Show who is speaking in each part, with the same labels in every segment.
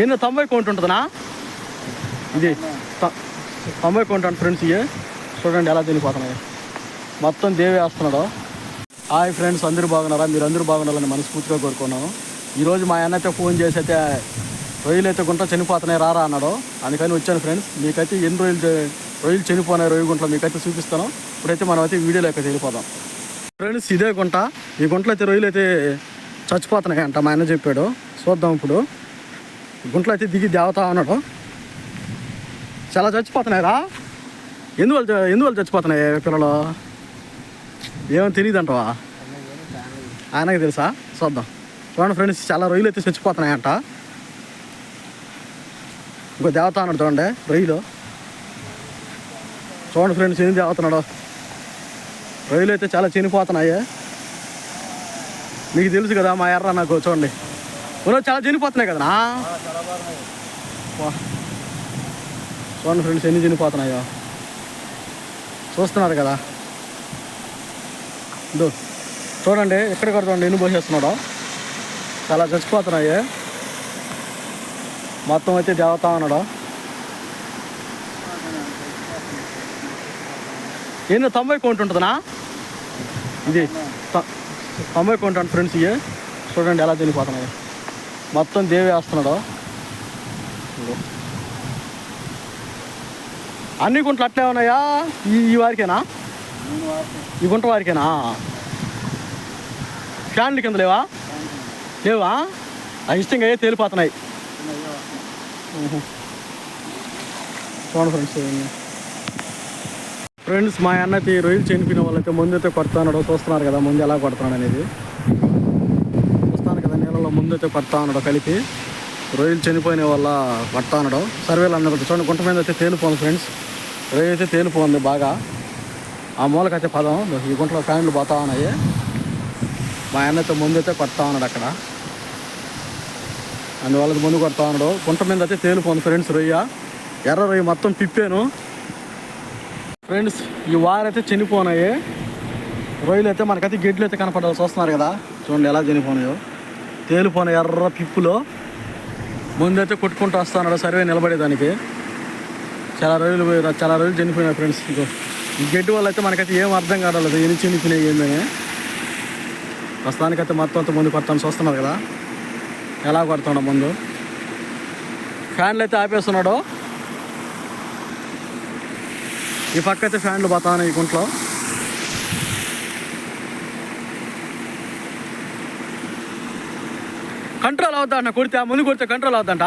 Speaker 1: ఏందో తొంభై కౌంట్ ఉంటుందనా? ఇది తొంభై కౌంట్ అంట ఫ్రెండ్స్ ఇవి చూడండి ఎలా తినిపోతున్నాయి. మొత్తం దేవి వేస్తున్నాడు. హాయ్ ఫ్రెండ్స్ అందరూ బాగున్నారా? మీరు అందరూ బాగున్నారని మనస్ఫూర్తిగా కోరుకున్నాను. ఈరోజు మా అన్న అయితే ఫోన్ చేసి అయితే రొయ్యలు అయితే గుంట చనిపోతున్నాయి రారా అన్నాడు. అందుకని వచ్చాను ఫ్రెండ్స్ మీకైతే ఎన్ని రొయ్యలు రొయ్యలు చనిపోయినాయి రొయ్య గుంటలో మీకైతే చూపిస్తాను. ఇప్పుడైతే మనం అయితే వీడియోలో అయితే వెళ్ళిపోదాం ఫ్రెండ్స్ ఇదే గుంట. ఈ గుంటలో అయితే రొయ్యలు అయితే చచ్చిపోతున్నాయి అంట మా అన్న చెప్పాడు. చూద్దాం ఇప్పుడు. గుంటలో అయితే దిగి దేవత ఉన్నాడు. చాలా చచ్చిపోతున్నాయి రా ఎందువల్ల చ- ఎందువల్ల చచ్చిపోతున్నాయి పిల్లలు? ఏమో తెలియదు అంటవా ఆయనకి తెలుసా? చూద్దాం. చూడండి ఫ్రెండ్స్ చాలా రొయ్యలు అయితే చచ్చిపోతున్నాయంట. ఇంకో దేవత అన్నాడు చూడండి రొయ్యలు. చూడండి ఫ్రెండ్స్ ఏం దేవతున్నాడు. రొయ్యలు అయితే చాలా చనిపోతున్నాయి. మీకు తెలుసు కదా మా ఎర్ర నాకు చూడండి. ఊళ్ళో చాలా చనిపోతున్నాయి కదా చూడండి ఫ్రెండ్స్ ఎన్ని చనిపోతున్నాయో. చూస్తున్నారు కదా. ఇదో చూడండి ఎక్కడ కొడుతుంది ఎన్ని పోసేస్తున్నాడో. చాలా చచ్చిపోతున్నాయి. మొత్తం అయితే దేవతా ఉన్నాడు. ఏందో తొంభై కౌంట్ ఉంటుందనా ఇది తొంభై కౌంట్ ఫ్రెండ్స్ ఇవి. చూడండి ఎలా తినిపోతున్నాయి మొత్తం దేవి వేస్తున్నాడు. అన్ని గుంటలు అట్లే ఉన్నాయా? ఈ ఈ వారికేనా? ఈ గుంట వారికేనా? ఫ్యాన్లు కింద లేవా? లేవా? అయిష్టంగా ఇష్టంగా అయ్యే తేలిపోతున్నాయి? చూడండి ఫ్రెండ్స్. ఫ్రెండ్స్ మా అన్నకి రొయ్యలు చనిపోయిన వాళ్ళైతే ముందైతే కొడుతున్నాడు చూస్తున్నారు కదా ముందు ఎలా కొడతాడు అనేది. ముందైతే పడతా ఉన్నాడు కలిపి. రొయ్యలు చనిపోయిన వల్ల పడతా ఉన్నాడు. సర్వేలు అన్నది చూడండి గుంట మీద అయితే తేలిపోను ఫ్రెండ్స్ రొయ్య అయితే తేలిపోంది బాగా. ఆ మూలకైతే పదం ఈ గుంటలో ఫ్యాన్లు పోతా ఉన్నాయి. మా అన్నతో ముందైతే కొడతా ఉన్నాడు అక్కడ. అందువల్ల ముందు కొడతా ఉన్నాడు. గుంట మీద అయితే తేలిపోను ఫ్రెండ్స్ రొయ్య. ఎర్ర రొయ్య మొత్తం పిప్పాను ఫ్రెండ్స్ ఈ వారైతే చనిపోనాయి. రొయ్యలు అయితే మనకైతే గెడ్లు అయితే కనపడాల్సి చూస్తున్నారు కదా. చూడండి ఎలా చనిపోనాయో. తేలిపోయిన ఎర్ర పిప్పులో ముందైతే కొట్టుకుంటూ వస్తున్నాడు సర్వే నిలబడేదానికి. చాలా రోజులు చాలా రోజులు చనిపోయినాయి ఫ్రెండ్స్. ఇంకో గడ్డి వల్ల అయితే మనకైతే ఏం అర్థం కావట్లేదు. ఎన్ని చనిపోయినాయి ఏందని ప్రస్తుతానికైతే మొత్తం అంత ముందు కొడతాను చూస్తున్నారు కదా. ఎలా కొడుతున్నాడు ముందు. ఫ్యాన్లు అయితే ఆపేస్తున్నాడు. ఈ పక్క అయితే ఫ్యాన్లు పోతాను ఈ గుంట్లో. కంట్రోల్ అవుతా కొడితే ఆ ముందు కొడితే కంట్రోల్ అవుతాంట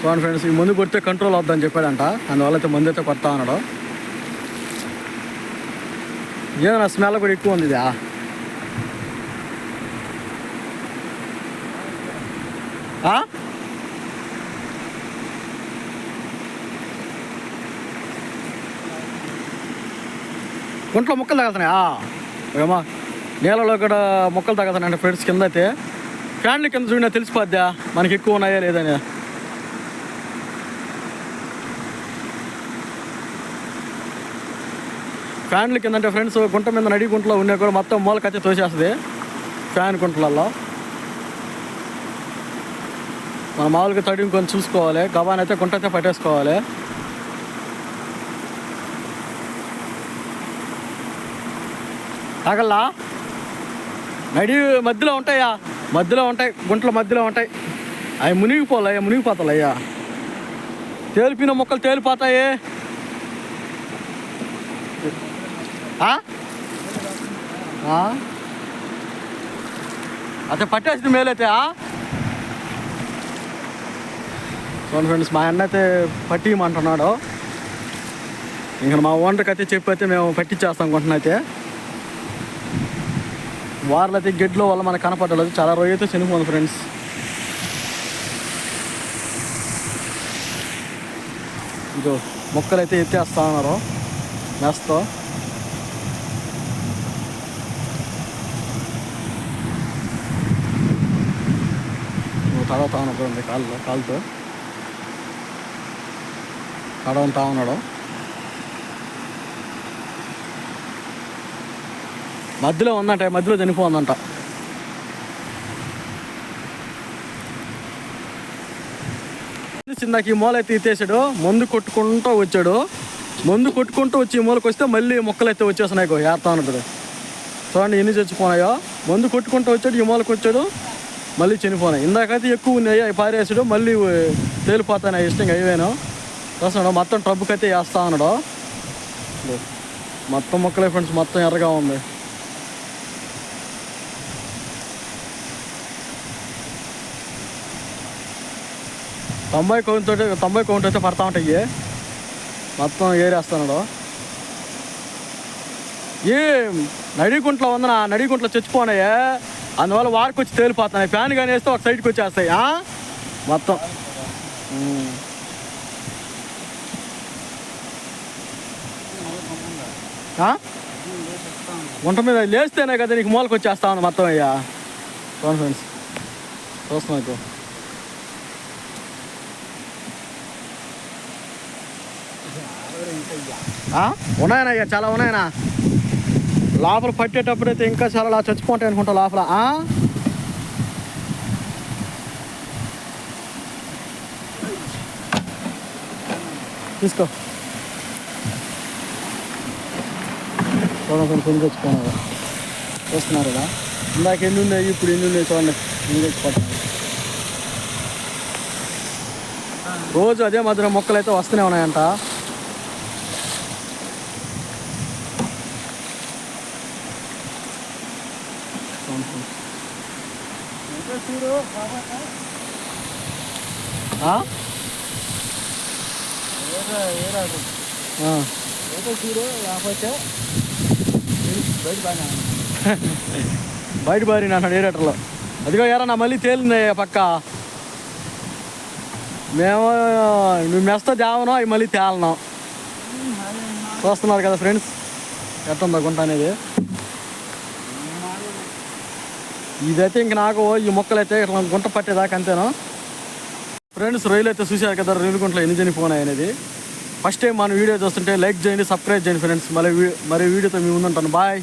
Speaker 1: చూడండి ఫ్రెండ్స్ ఈ ముందు కొడితే కంట్రోల్ అవుద్దని చెప్పాడంట. అందువల్ల అయితే ముందు అయితే కొడతా ఉన్నాడు. ఏదైనా స్మెల్ కూడా ఎక్కువ ఉంది ఇదా? ఆ? గుంట్లో ముక్కలు తగులుతున్నాయా? ఏమా నేలలో కూడా మొక్కలు తగులుతున్నాయంటే ఫ్రెండ్స్. కింద అయితే ఫ్యాన్లు కింద చూడినా తెలిసిపోద్దా? మనకి ఎక్కువ ఉన్నాయా లేదని. ఫ్యాన్లు కింద అంటే ఫ్రెండ్స్ గుంట మీద నడి గుంటలో ఉన్నా కూడా మొత్తం మూలకైతే తోసేస్తుంది. ఫ్యాన్ గుంటలలో మనం మామూలుగా తడి ఇంకొని చూసుకోవాలి. గబాన్ అయితే గుంట అయితే పట్టేసుకోవాలి. తగల్లా? నడి మధ్యలో ఉంటాయా? మధ్యలో ఉంటాయి గుంటల మధ్యలో ఉంటాయి. అవి మునిగిపోలే అవి తేలిపిన మొక్కలు తేలిపోతాయి. అదే అయితే పట్టేసిన మేలైతే చూడండి ఫ్రెండ్స్ మా అన్న అయితే పట్టియమంటున్నాడు. ఇంకా మా ఓనర్కి అయితే చెప్పి అయితే మేము పట్టించేస్తాం అనుకుంటున్నా అయితే. వారిలో అయితే గెడ్లో వల్ల మనకు కనపడలేదు. చాలా రోజు అయితే చనిపోయింది ఫ్రెండ్స్. ఇదో మొక్కలు అయితే ఎత్తేస్తా ఉన్నారు. మేస్తో తడవుతా ఉన్నప్పుడు చూడండి కాళ్ళు కాలుతో తడవంతా ఉన్నాడు. మధ్యలో ఉందంట మధ్యలో చనిపోందంట నాకు ఈ మూల అయితే తీసేసాడు మందు కొట్టుకుంటూ వచ్చాడు. మందు కొట్టుకుంటూ వచ్చి ఈ మూలకు వస్తే మళ్ళీ మొక్కలు అయితే వచ్చేస్తున్నాయి ఇగో ఉంటుంది చూడండి ఎన్ని చచ్చిపోనాయో మందు కొట్టుకుంటూ వచ్చాడు ఈ మూలకు వచ్చాడు మళ్ళీ చనిపోయినాయి. ఇందాకైతే ఎక్కువ ఉన్నాయి అవి పారేసాడు మళ్ళీ తేలిపోతాయి ఇష్టంగా అయిపోయాను చూస్తున్నాడు మొత్తం ట్రబ్బుకి అయితే వేస్తా ఉన్నాడు. మొత్తం మొక్కలే ఫ్రెండ్స్ మొత్తం ఎర్రగా ఉంది. తొంభై కౌంట్ తోటి తొంభై కౌంట్ అయితే పడతా ఉంటాయి మొత్తం ఏరేస్తున్నాడు. ఏ? నడిగుంట్లో ఉందన నడిగుంట్లో చచ్చిపోనాయే. అందువల్ల వాడికి వచ్చి తేలిపోతున్నాయి. ఫ్యాన్ కానీ వేస్తే ఒక సైడ్కి వచ్చేస్తాయి మొత్తం. వంట మీద లేస్తేనే కదా నీకు మూలకు వచ్చేస్తా ఉంది మొత్తం అయ్యా చూడండి ఫ్రెండ్స్ చూస్తున్నా ఇప్పుడు ఆ? ఉన్నాయనా ఇక చాలా ఉన్నాయనా లోపల పట్టేటప్పుడు అయితే ఇంకా చాలా అలా చచ్చిపోతాయి అనుకుంటా లోపల. తీసుకో. చూడండి కొంచెం తెచ్చుకున్నారు. చూస్తున్నారు కదా? ఇందాక ఎన్ని ఉన్నాయి ఇప్పుడు ఎన్ని ఉన్నాయి చూడండి. ఎన్ని రోజు అదే మధ్య మొక్కలు అయితే వస్తూనే ఉన్నాయంట. బయట బారి అన్నాడు ఏరేటర్లో అదిగో ఎరా నా మళ్ళీ తేలింది పక్క. మేము నువ్వు మెస్త తేవను అవి మళ్ళీ తేలను. చూస్తున్నారు కదా ఫ్రెండ్స్ ఎట్టుందో గుంట అనేది. ఇదైతే ఇంక నాకు ఈ మొక్కలు అయితే ఇట్లా గుంట పట్టేదాకా అంతేనా. ఫ్రెండ్స్ రొయ్యలు అయితే చూశారు కదా రొయ్యలు గుంటలో ఎన్ని చనిపోయినాయి అనేది ఫస్ట్ టైం మన వీడియో చూస్తుంటే లైక్ చేయండి సబ్స్క్రైబ్ చేయండి ఫ్రెండ్స్ మళ్ళీ మరి వీడియోతో మీ ముందుంటాను బాయ్